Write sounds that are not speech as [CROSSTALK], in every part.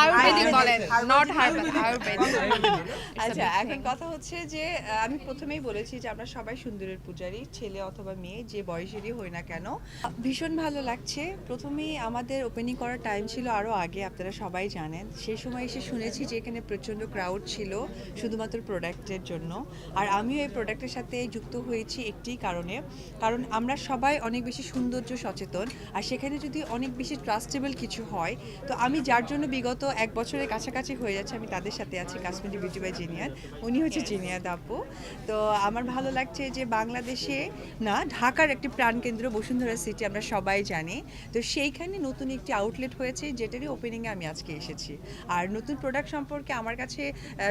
আয়ুর্বেদিক আয়ুর্বেদিক, বলেন নট আয়ুর্বেদিক। আচ্ছা এখন কথা হচ্ছে যে আমি প্রথমেই বলেছি যে আমরা সবাই সুন্দরের পূজারী ছেলে অথবা মেয়ে যে বয়সেরই হই না কেন। ভীষণ ভালো লাগছে। প্রথমেই আমাদের ওপেনিং করার টাইম ছিল আরও আগে আপনারা সবাই জানেন। সেই সময় এসে শুনেছি যে এখানে প্রচণ্ড ক্রাউড ছিল শুধুমাত্র প্রোডাক্টের জন্য। আর আমিও এই প্রোডাক্টের সাথে যুক্ত হয়েছি একটি কারণে। কারণ আমরা সবাই অনেক বেশি সৌন্দর্য সচেতন। আর সেখানে যদি অনেক বেশি ট্রাস্টেবল কিছু হয় তো আমি যার জন্য বিগত এক বছরের কাছাকাছি হয়ে যাচ্ছে। আমি তাদের সাথে আছি কাশ্মীরি বিউটি বাই জিনিয়ার উনি হচ্ছে জিনিয়াদ আপু তো আমার ভালো লাগছে যে বাংলাদেশে না ঢাকার একটি প্রাণকেন্দ্র বসুন্ধরা সিটি আমরা সবাই জানি। তো সেইখানে নতুন একটি আউটলেট হয়েছে যেটারই ওপেনিংয়ে আমি আজকে এসেছি। আর নতুন প্রোডাক্ট সম্পর্কে আমার কাছে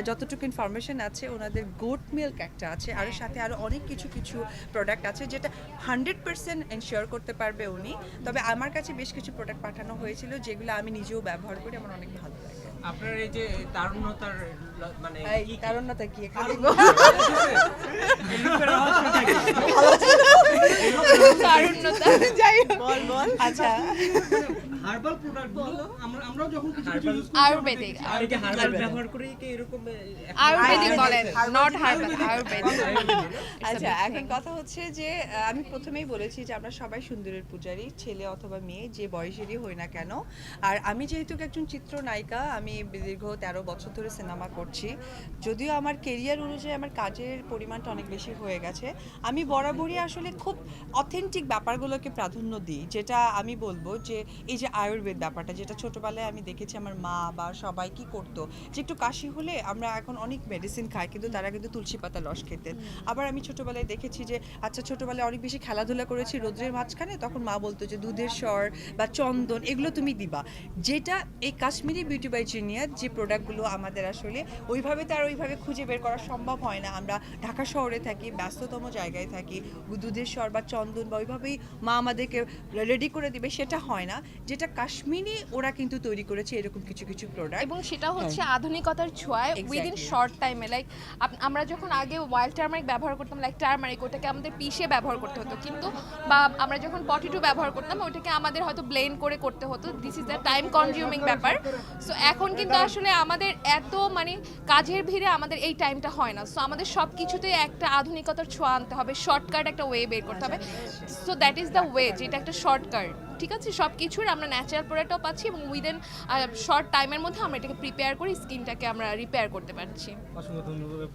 যতটুকু ইনফরমেশন আছে ওনাদের গোট মিল্ক একটা আছে আর সাথে আরও অনেক কিছু কিছু প্রোডাক্ট আছে যেটা হান্ড্রেড পার্সেন্ট এনশিওর করতে পারবে উনি। তবে আমার কাছে বেশ কিছু প্রোডাক্ট পাঠানো হয়েছিল যেগুলো আমি নিজেও ব্যবহার করি আমার অনেক ভালো লাগে আপনার এই যে তারুণ্যতার মানে এই তারুণ্যতা কি [LAUGHS] এই লোকের তারুণ্যতা। যাই হোক। আচ্ছা। হার্বাল প্রোডাক্টগুলো আমরা আমরাও যখন কিছু কিছু use করি, আয়ুর্বেদিক হার্বাল ব্যবহার করেই কি এরকম আয়ুর্বেদিক আয়ুর্বেদিক, বলেন নট হার্বাল আয়ুর্বেদিক আচ্ছা এখন কথা হচ্ছে যে আমি প্রথমেই বলেছি যে আমরা সবাই সুন্দরের পূজারী ছেলে অথবা মেয়ে যে বয়সেরই হই না কেন। আর আমি যেহেতু একজন চিত্রনায়িকা আমি দীর্ঘ তেরো বছর ধরে সিনেমা করছি। যদিও আমার কেরিয়ার অনুযায়ী আমার কাজের পরিমাণটা অনেক বেশি হয়ে গেছে। আমি বরাবরই আসলে খুব অথেন্টিক ব্যাপারগুলোকে প্রাধান্য দিই যেটা আমি বলব যে এই যে আয়ুর্বেদ ব্যাপারটা যেটা ছোটবেলায় আমি দেখেছি আমার মা বা সবাই কি করতো যে একটু কাশি হলে আমরা এখন অনেক মেডিসিন খাই কিন্তু তারা কিন্তু তুলসী পাতা রস খেতেন। আবার আমি ছোটবেলায় দেখেছি যে আচ্ছা ছোটবেলায় অনেক বেশি খেলাধুলা করেছি রোদ্রের মাঝখানে তখন মা বলতো যে দুধের স্বর বা চন্দন এগুলো তুমি দিবা। যেটা এই কাশ্মীরি বিউটি বাই জিনিয়ার যে প্রোডাক্টগুলো আমাদের আসলে ওইভাবে তো আর ওইভাবে খুঁজে বের করা সম্ভব হয় না। আমরা ঢাকা শহরে থাকি ব্যস্ততম জায়গায় থাকি দুধের স্বর বা চন্দন বা ওইভাবেই মা আমাদেরকে রেডি করে দিবে সেটা হয় না। যেটা কাশ্মীরি ওরা কিন্তু তৈরি করেছে এরকম কিছু কিছু প্রোডাক্ট এবং সেটা হচ্ছে আধুনিকতার ছোঁয়ায় উইদিন. শর্ট টাইমে লাইক আমরা যখন আগে ওয়াইল্ড টার্মারিক ব্যবহার করতাম লাইক টার্মারিক ওটাকে আমাদের পিষে ব্যবহার করতে হতো। কিন্তু বা আমরা যখন পটেটো ব্যবহার করতাম ওটাকে আমাদের হয়তো ব্লেন্ড করে করতে হতো। This is the time consuming ব্যাপার। সো এখন কিন্তু আসলে আমাদের এত মানে কাজের ভিড়ে আমাদের এই টাইমটা হয় না। সো আমাদের সব কিছুতেই একটা আধুনিকতার ছোঁয়া আনতে হবে। শর্টকাট একটা ওয়ে বের করতে হবে। So that is the way যেটা একটা শর্টকাট ঠিক আছে? সব কিছুর আমরা ন্যাচারাল প্রোডাক্টও পাচ্ছি এবং উইদিন শর্ট টাইমের মধ্যে আমরা এটাকে প্রিপেয়ার করি স্কিনটাকে আমরা রিপেয়ার করতে পারছি। অসংখ্য ধন্যবাদ।